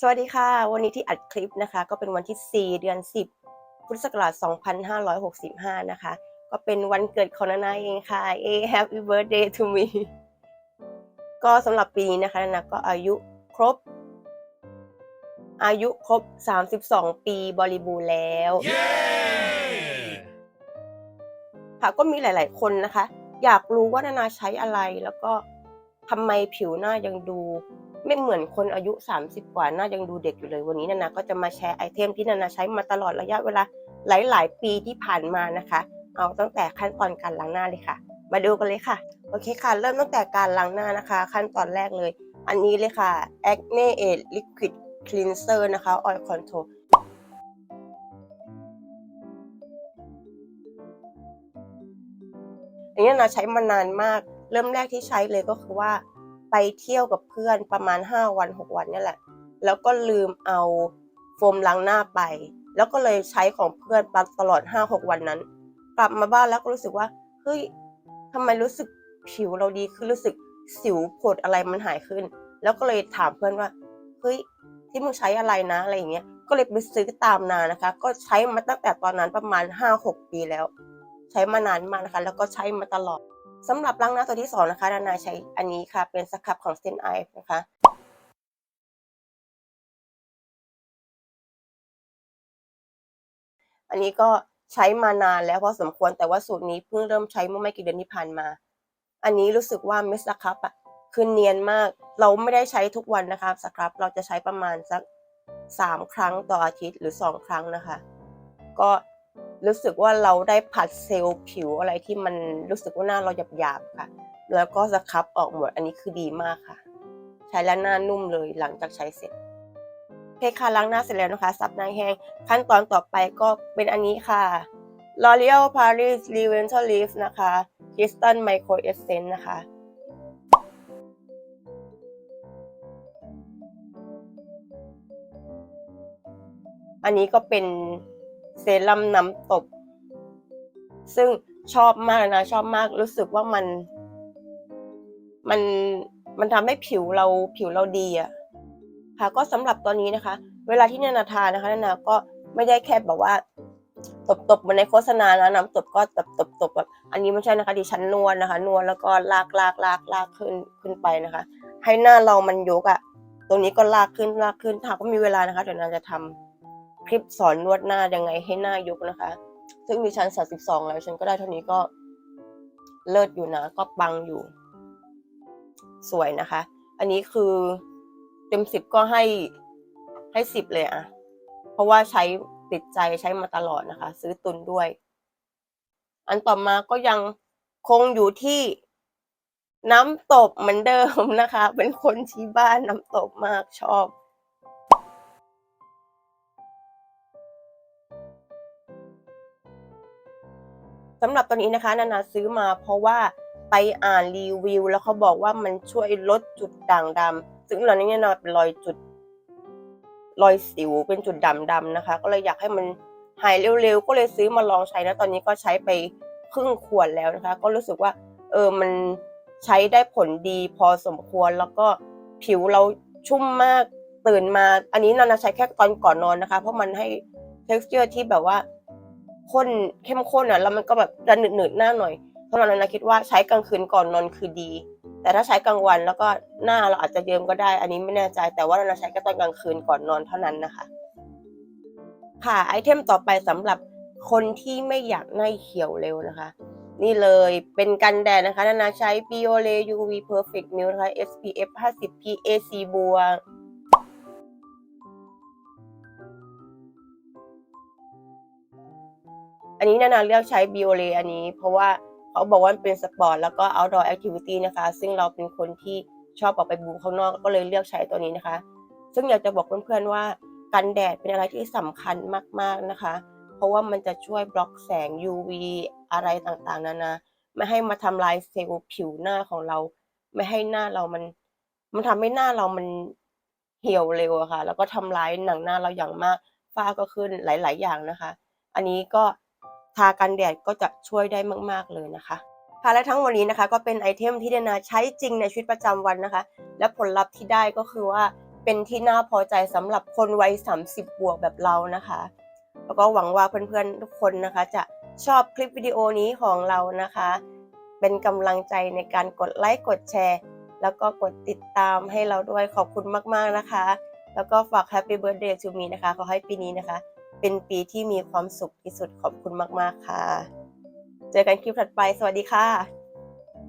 สวัสดีค่ะ วันนี้ที่อัดคลิปนะคะ ก็เป็นวันที่ 4 เดือน 10 พุทธศักราช 2565 นะคะ ก็เป็นวันเกิดของนานาเองค่ะ A Happy Birthday to me ก็สำหรับปีนี้นะคะนานาก็อายุครบ อายุครบ 32 ปีบริบูรณ์แล้วค่ะก็มีหลาย ๆ คนนะคะ อยากรู้ว่านานาใช้อะไรแล้วก็ทำไมผิวหน้ายังดู ไม่เหมือนคนอายุ 30 กว่าหน้ายังดูเด็กอยู่เลยวันนี้นานาก็จะมาแชร์ไอเทมที่นานาใช้มาตลอดระยะเวลาหลาย ๆ ปีที่ผ่านมานะคะ เอาตั้งแต่ขั้นตอนการล้างหน้าเลยค่ะ มาดูกันเลยค่ะโอเคค่ะ เริ่มตั้งแต่การล้างหน้านะคะ ขั้นตอนแรกเลย อันนี้เลยค่ะ Acne Aid Liquid Cleanser นะคะ Oil Control อันนี้นาใช้มานานมาก เริ่มแรกที่ใช้เลยก็คือว่า ไปเที่ยวกับเพื่อนประมาณ 5 วัน 6 วันนี่แหละ แล้วก็ลืมเอาโฟมล้างหน้าไป แล้วก็เลยใช้ของเพื่อนปตลอด 5-6 วันนั้น กลับมาบ้านแล้วก็รู้สึกว่าเฮ้ยทำไมรู้สึกผิวเราดีขึ้นรู้สึกสิวผดอะไรมันหายขึ้น แล้วก็เลยถามเพื่อนว่าเฮ้ยที่มึงใช้อะไรนะอะไรอย่างเงี้ยก็เลยไปซื้อตามนานะคะ ก็ใช้มาตั้งแต่ตอนนั้นประมาณ 5-6 ปีแล้ว ใช้มานานมากนะคะ แล้วก็ใช้มาตลอด สำหรับล้างหน้าตัวที่สองนะคะนานาใช้อันนี้ค่ะ เป็นสครับของ Stain Eye นะคะอันนี้ก็ใช้มานานแล้วพอสมควรแต่ว่าสูตรนี้เพิ่งเริ่มใช้เมื่อไม่กี่เดือนที่ผ่านมา อันนี้รู้สึกว่าเมสครับอะคือเนียนมาก เราไม่ได้ใช้ทุกวันนะคะสครับ เราจะใช้ประมาณสักสามครั้งต่ออาทิตย์หรือสองครั้งนะคะ ก็ รู้สึกว่าเราได้ผัดเซลล์ผิวอะไรที่มันรู้สึกว่าหน้าเราหยาบๆค่ะ แล้วก็สครับออกหมดอันนี้คือดีมากค่ะ ใช้แล้วหน้านุ่มเลยหลังจากใช้เสร็จเคค่ะล้างหน้าเสร็จแล้วนะคะซับหน้าแห้งขั้นตอนต่อไปก็เป็นอันนี้ค่ะ L'Oreal Paris Revental Leaf นะคะ Crystal Micro Essence นะคะอันนี้ก็เป็น เซรั่มน้ำตบ ซึ่งชอบมากนะ ชอบมากรู้สึกว่ามัน มันมันทำให้ผิวเราผิวเราดีอะค่ะ ก็สำหรับตอนนี้นะคะ เวลาที่นานาทานนะคะนานาก็ไม่ได้แค่แบบว่า ตบตบเหมือนในโฆษณานะน้ำตบก็ตบตบตบแบบอันนี้ไม่ใช่นะคะดิฉันนวลนะคะ นวลแล้วก็ลากลากลากลากขึ้นขึ้นไปนะคะ ให้หน้าเรามันยกอะตรงนี้ก็ลากขึ้นลากขึ้นถ้าก็มีเวลานะคะเดี๋ยวนาจะทำ คลิปสอนนวดหน้ายังไงให้หน้ายุกนะคะ ซึ่งดิฉันสาสิบสองแล้วฉันก็ได้เท่านี้ก็เลิศอยู่นะ ก็ปังอยู่ สวยนะคะ อันนี้คือเต็มสิบก็ให้ให้สิบเลยอะเพราะว่าใช้ติดใจใช้มาตลอดนะคะ ซื้อตุนด้วย อันต่อมาก็ยังคงอยู่ที่น้ำตบเหมือนเดิมนะคะ เป็นคนที่บ้านน้ำตบมากชอบ สำหรับตัวนี้นะคะ นานาซื้อมาเพราะว่าไปอ่านรีวิว แล้วเขาบอกว่ามันช่วยลดจุดด่างดำซึ่งเรานี่เนี่ยเป็นรอยจุดรอยสิวเป็นจุดดำดำนะคะ ก็เลยอยากให้มันหายเร็วๆ ก็เลยซื้อมาลองใช้นะตอนนี้ก็ใช้ไปครึ่งขวดแล้วนะคะ ก็รู้สึกว่า เออมันใช้ได้ผลดีพอสมควรแล้วก็ผิวเราชุ่มมากตื่นมา อันนี้นานาใช้แค่ตอนก่อนนอนนะคะ เพราะมันให้ texture ที่แบบว่า ข้นเข้มข้นอะแล้วมันก็แบบจะหนืดหนืดหน้าหน่อยสำหรับนานาคิดว่าใช้กลางคืนก่อนนอนคือดี แต่ถ้าใช้กลางวันแล้วก็หน้าเราอาจจะเยิ้มก็ได้ อันนี้ไม่แน่ใจ แต่ว่านานาใช้แค่ตอนกลางคืนก่อนนอนเท่านั้นนะคะ ค่ะไอเทมต่อไปสำหรับคนที่ไม่อยากหน้าเขียวเร็วนะคะ นี่เลยเป็นกันแดดนะคะนานาใช้ Biore UV Perfect Nude นะคะ SPF 50 PAC บวก นนี้นานาเลือกใช้ Biore อันนี้ เพราะว่าเขาบอกว่าเป็นสปอร์ตแล้วก็ outdoor activity นะคะ ซึ่งเราเป็นคนที่ชอบออกไปบูข้างนอกก็เลยเลือกใช้ตัวนี้นะคะ ซึ่งอยากจะบอกเพื่อนๆว่ากันแดดเป็นอะไรที่สำคัญมากๆนะคะ เพราะว่ามันจะช่วยบล็อกแสง UV อะไรต่างๆ นานาไม่ให้มาทำลายเซลล์ผิวหน้าของเรา ไม่ให้หน้าเรามัน มันทำให้หน้าเรามันเหี่ยวเร็วอะค่ะ แล้วก็ทำร้ายหนังหน้าเราอย่างมากฝ้าก็ขึ้นหลาย ๆ อย่างนะคะ อันนี้ก็ ทากันแดดก็จะช่วยได้มาก ๆ เลยนะคะค่ะและทั้งหมดนี้นะคะก็เป็นไอเทมที่เดนาใช้จริงในชีวิตประจำวันนะคะ และผลลัพธ์ที่ได้ก็คือว่าเป็นที่น่าพอใจสำหรับคนวัย 30 บวกแบบเรานะคะ แล้วก็หวังว่าเพื่อนๆทุกคนนะคะ จะชอบคลิปวิดีโอนี้ของเรานะคะ เป็นกำลังใจในการกดไลค์กดแชร์ แล้วก็กดติดตามให้เราด้วยขอบคุณมากๆนะคะ แล้วก็ฝาก Happy Birthday to me นะคะ ขอให้ปีนี้นะคะ เป็นปีที่มีความสุขที่สุดขอบคุณมาก ๆ ค่ะ เจอกันคลิปถัดไป สวัสดีค่ะ